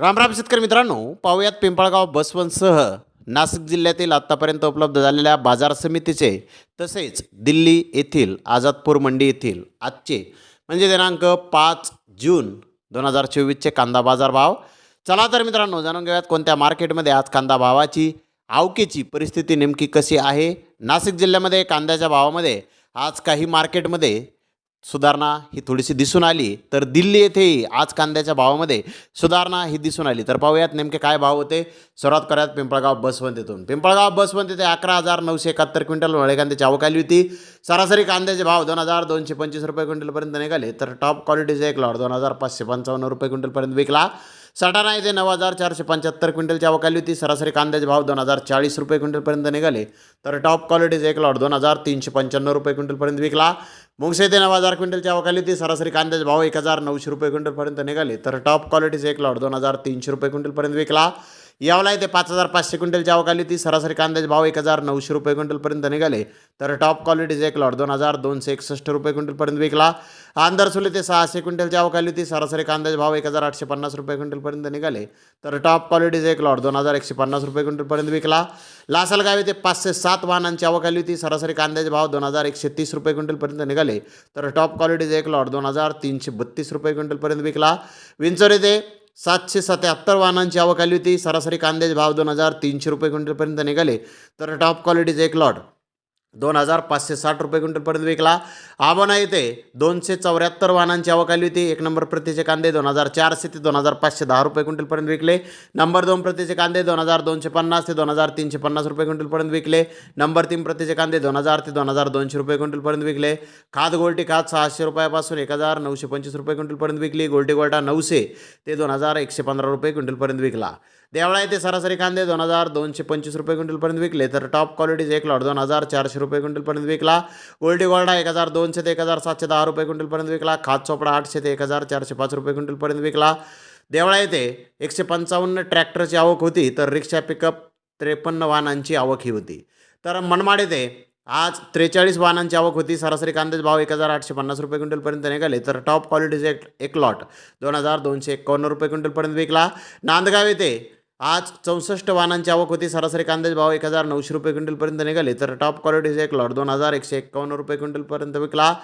रामराम शेतकरी मित्रांनो पाहुयात पिंपळगाव बसवंतसह नाशिक जिल्ह्यातील आत्तापर्यंत उपलब्ध झालेल्या बाजार समितीचे तसेच दिल्ली येथील आझादपूर मंडी येथील आजचे म्हणजे दिनांक पाच जून दोन हजार चोवीसचे कांदा बाजार भाव. चला तर मित्रांनो जाणून घेऊयात कोणत्या मार्केटमध्ये आज कांदा भावाची आवकेची परिस्थिती नेमकी कशी आहे. नाशिक जिल्ह्यामध्ये कांद्याच्या भावामध्ये आज काही मार्केटमध्ये सुधारणा ही थोडीशी दिसून आली. तर दिल्ली येथेही आज कांद्याच्या भावामध्ये सुधारणा ही दिसून आली. तर पाहूयात नेमके काय भाव होते. सुरुवात करूयात पिंपळगाव बसवंत येथून पिंपळगाव बसवंत येथे अकरा हजार नऊशे एकाहत्तर क्विंटल वळे कांद्याची आवक आली होती. सरासरी कांद्याचे भाव दोन हजार दोनशे पंचवीस रुपये क्विंटलपर्यंत निघाले. तर टॉप क्वालिटीचा एक लॉट दोन हजार पाचशे पंचावन्न रुपये क्विंटलपर्यंत विकला. सटाणा येथे नऊ हजार चारशे पंच्याहत्तर क्विंटलची आवक आली होती. सरासरी कांद्याचे भाव दोन हजार चाळीस रुपये क्विंटलपर्यंत निघाले. तर टॉप क्वालिटीचा एक लॉट दोन हजार तीनशे पंच्याण्णव रुपये क्विंटलपर्यंत विकला. मुंगसे येथे नऊ हजार क्विंटलची आवक आली होती. सरासरी कांद्याचे भाव एक हजार नऊशे रुपये क्विंटलपर्यंत निघाले. तर टॉप क्वालिटीचे एक लॉट दोन हजार तीनशे रुपये क्विंटलपर्यंत विकला. यावला येथे पाच हजार पाचशे क्विंटलची आवक आली होती. सरासरी कांद्याचे भाव एक हजार नऊशे रुपये क्विंटलपर्यंत निघाले. तर टॉप क्वालिटीचे एक लॉट दोन हजार दोनशे एकसष्ट रुपये क्विंटलपर्यंत विकला. आंदरसुल ते सहाशे क्विंटलची आवक आली होती. सरासरी कांद्याचे भाव एक हजार आठशे पन्नास रुपये क्विंटलपर्यंत निघाले. तर टॉप क्वालिटीचे एक लॉट दोन हजार एकशे पन्नास रुपये क्विंटलपर्यंत विकला. लासलगाव येथे पाचशे सात वाहनांची आवक आली होती. सरासरी कांद्याचे भाव दोन हजार एकशे तीस रुपये क्विंटलपर्यंत निघाले. तर टॉप क्वालिटीचे एक लॉट दोन हजार तीनशे बत्तीस रुपये क्विंटलपर्यंत विकला. विंचोर येथे सातशे सत्याहत्तर वाहनांची आवक आली होती. सरासरी कांद्याचे भाव दोन हजार तीनशे रुपये क्विंटलपर्यंत निघाले. तर टॉप क्वालिटीचे एक लॉट दोन हजार पाचशे साठ रुपये क्विंटलपर्यंत विकला आबोना येथे दोनशे चौऱ्याहत्तर वाहनांची आवक आली होती एक नंबर प्रतीचे कांदे दोन हजार चारशे ते दोन हजार पाचशे दहा रुपये क्विंटलपर्यंत विकले नंबर दोन प्रतीचे कांदे दोन हजार दोनशे पन्नास ते दोन हजार तीनशे पन्नास रुपये क्विंटलपर्यंत विकले नंबर तीन प्रतीचे कांदे दोन हजार ते दोन हजार दोनशे रुपये क्विंटलपर्यंत विकले खाद गोल्टी खाद सहाशे रुपयापासून एक हजार नऊशे पंचवीस रुपये क्विंटलपर्यंत विकली गोल्टी गोल्टा नऊशे ते दोन हजार एकशे पंधरा रुपये क्विंटलपर्यंत विकला देवळा येथे सरासरी कांदे दोन हजार दोनशे पंचवीस रुपये क्विंटलपर्यंत विकले तर टॉप क्वालिटीचे एक लॉट दोन हजार चारशे रुपये क्विंटलपर्यंत विकला. गोल्डी गोल्डा एक हजार दोनशे ते एक हजार सातशे दहा रुपये क्विंटलपर्यंत विकला. खात चोपडा आठशे ते एक हजार चारशे पाच रुपये क्विंटलपर्यंत विकला. देवळा येथे एकशे पंचावन्न ट्रॅक्टरची आवक होती तर रिक्षा पिकअप त्रेपन्न वाहनांची आवक ही होती. तर मनमाड येथे आज त्रेचाळीस वाहनांची आवक होती. सरासरी कांद्याचे भाव एक हजार आठशे पन्नास रुपये क्विंटलपर्यंत निघाले तर टॉप क्वालिटीचे एक एक लॉट दोन हजार दोनशे एकावन्न रुपये क्विंटलपर्यंत विकला. नांदगाव येथे आज चौसष्ट वाहनांची आवक होती. सरासरी कांद्याचे भाव एक हजार नऊशे रुपये क्विंटलपर्यंत निघाले. तर टॉप क्वालिटीचे एक लॉट दोन हजार एकशे एक्कावन्न रुपये क्विंटलपर्यंत विकला.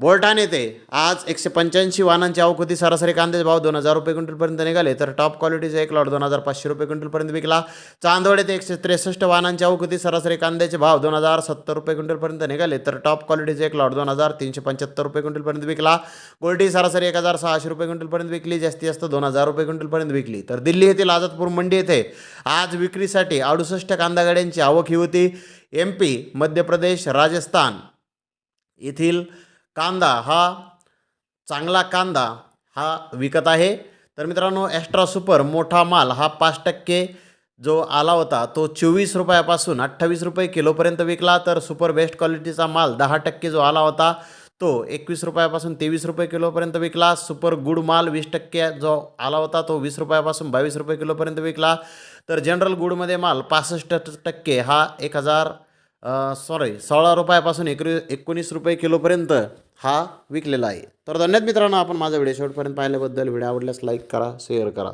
बोल्टान येथे आज एकशे पंच्याऐंशी वाहनांची आवक होती. सरासरी कांद्याचे भाव दोन हजार रुपये क्विंटलपर्यंत निघाले. तर टॉप क्वालिटीचे एक लॉट दोन हजार पाचशे रुपये क्विंटलपर्यंत विकला. चांदवड येथे एकशे त्रेसष्ट वाहनांची आवक होती. सरासरी कांद्याचे भाव दोन हजार सत्तर रुपये क्विंटलपर्यंत निघाले. तर टॉप क्वालिटीचे एक लॉट दोन हजार तीनशे पंच्याहत्तर रुपये क्विंटलपर्यंत विकला. गोल्टी सरासरी एक हजार सहाशे रुपये क्विंटलपर्यंत विकली. जास्तीत जास्त दोन हजार रुपये क्विंटलपर्यंत विकली. तर दिल्ली येथील आझादपूर मंडी येथे आज विक्रीसाठी अडुसष्ट कांदा गाड्यांची आवक ही होती. एम पी मध्य प्रदेश राजस्थान येथील कांदा हा चांगला कांदा हा विकत आहे. तर मित्रांनो ॲस्ट्रा सुपर मोठा माल हा पाच टक्के जो आला होता तो चोवीस रुपयापासून अठ्ठावीस रुपये किलोपर्यंत विकला. तर सुपर बेस्ट क्वालिटीचा माल दहा टक्के जो आला होता तो एकवीस रुपयापासून तेवीस रुपये किलोपर्यंत विकला. सुपर गुड माल वीस टक्के जो आला होता तो वीस रुपयापासून बावीस रुपये किलोपर्यंत विकला. तर जनरल गुडमध्ये माल पासष्ट टक्के हा एक हजार सॉरी सोळा रुपयापासून एकरी एकोणीस रुपये किलोपर्यंत हा विकलेला आहे. तर धन्यवाद मित्रांनो आपण माझा व्हिडिओ शेवटपर्यंत पाहिल्याबद्दल. व्हिडिओ आवडल्यास लाईक करा शेअर करा.